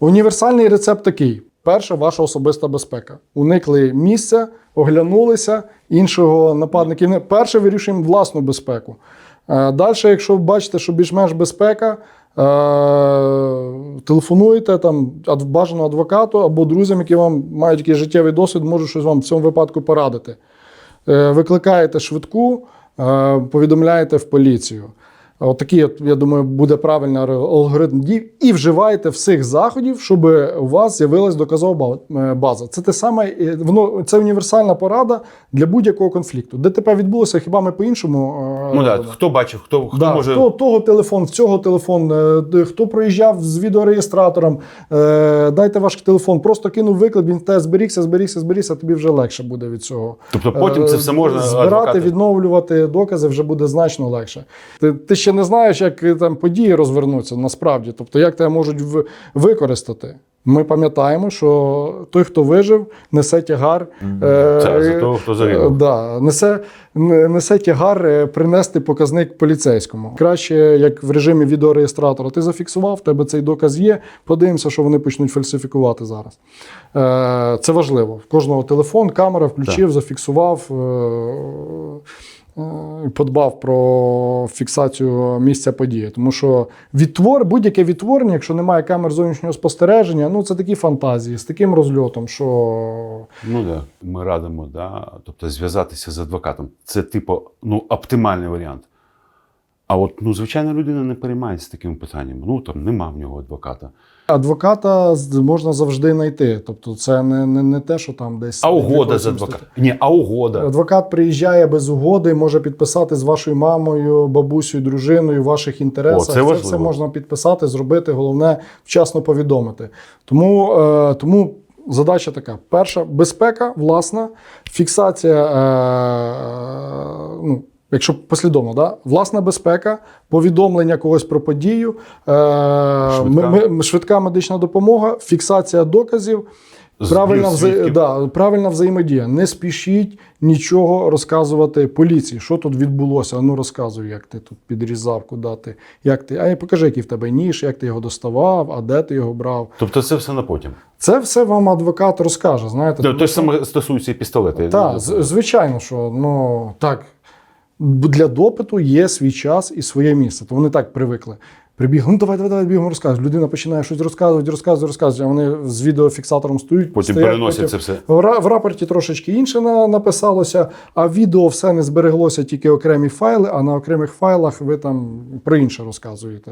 Універсальний рецепт такий: перше, ваша особиста безпека. Уникли місця, оглянулися, іншого нападників не. Перше вирішуємо власну безпеку. Далі, якщо бачите, що більш-менш безпека, е, телефонуєте там бажано адвокату або друзям, які вам мають якийсь життєвий досвід, можуть щось вам в цьому випадку порадити. Е, Викликаєте швидку, е, повідомляєте в поліцію. От такий, от, я думаю, буде правильний алгоритм дій. І вживаєте всіх заходів, щоб у вас з'явилась доказова е, база. Це те саме, е, воно це універсальна порада для будь-якого конфлікту. ДТП відбулося, хіба ми по-іншому? Е, Ну так, робимо? хто бачив, хто, хто Да, може. хто того телефон, в цього телефон, е, хто проїжджав з відеореєстратором, е, дайте ваш телефон, просто кинув виклик, він тебе зберігся, зберігся, зберігся, тобі вже легше буде від цього. Тобто потім це все можна Е, збирати, адвокати- відновлювати докази вже буде значно легше. Ти, ти ще не знаєш, як е, там події розвернуться насправді, тобто як тебе можуть використати. Ми пам'ятаємо, що той, хто вижив, несе тягар. е, Це за того, хто загинув. е, Да, несе, несе тягар е, принести показник поліцейському. Краще, як в режимі відеореєстратора, ти зафіксував, в тебе цей доказ є. Подивимося, що вони почнуть фальсифікувати зараз. Е, Це важливо. В кожного телефон, камера включив, зафіксував. Подбав про фіксацію місця події, тому що відтвор, будь-яке відтворення, якщо немає камер зовнішнього спостереження, ну це такі фантазії з таким розльотом, що Ну да ми радимо, да, тобто зв'язатися з адвокатом. Це, типу, ну, оптимальний варіант. А от ну, звичайна людина не переймається такими питаннями. Ну там нема в нього адвоката. Адвоката можна завжди знайти. Тобто, це не, не, не те, що там десь. А угода з адвокатом? Ні, а угода. Адвокат приїжджає без угоди, може підписати з вашою мамою, бабусею, дружиною ваших інтересах. О, це це все можна підписати, зробити. Головне вчасно повідомити. Тому, е, тому задача така: перша безпека, власна, фіксація. Е, ну, Якщо послідовно, да? власна безпека, повідомлення когось про подію, е, Швидка. швидка медична допомога, фіксація доказів, правильна, вза... да, правильна взаємодія. Не спішіть нічого розказувати поліції, що тут відбулося. А Ну розказуй, як ти тут підрізав, куди ти, як ти. А покажи, який в тебе ніж, як ти його доставав, а де ти його брав. Тобто це все на потім. Це все вам адвокат розкаже. Знаєте, Те тому те саме стосується і пістолета. так, звичайно, що ну так. Для допиту є свій час і своє місце. То вони так привикли. Прибіг, ну давай, давай, давай бігом розказуй. Людина починає щось розказувати, розказувати, розказувати, а вони з відеофіксатором стоять. Потім стоять, переносять потім- це все. В рапорті трошечки інше на- написалося, а відео все не збереглося, тільки окремі файли, а на окремих файлах ви там про інше розказуєте.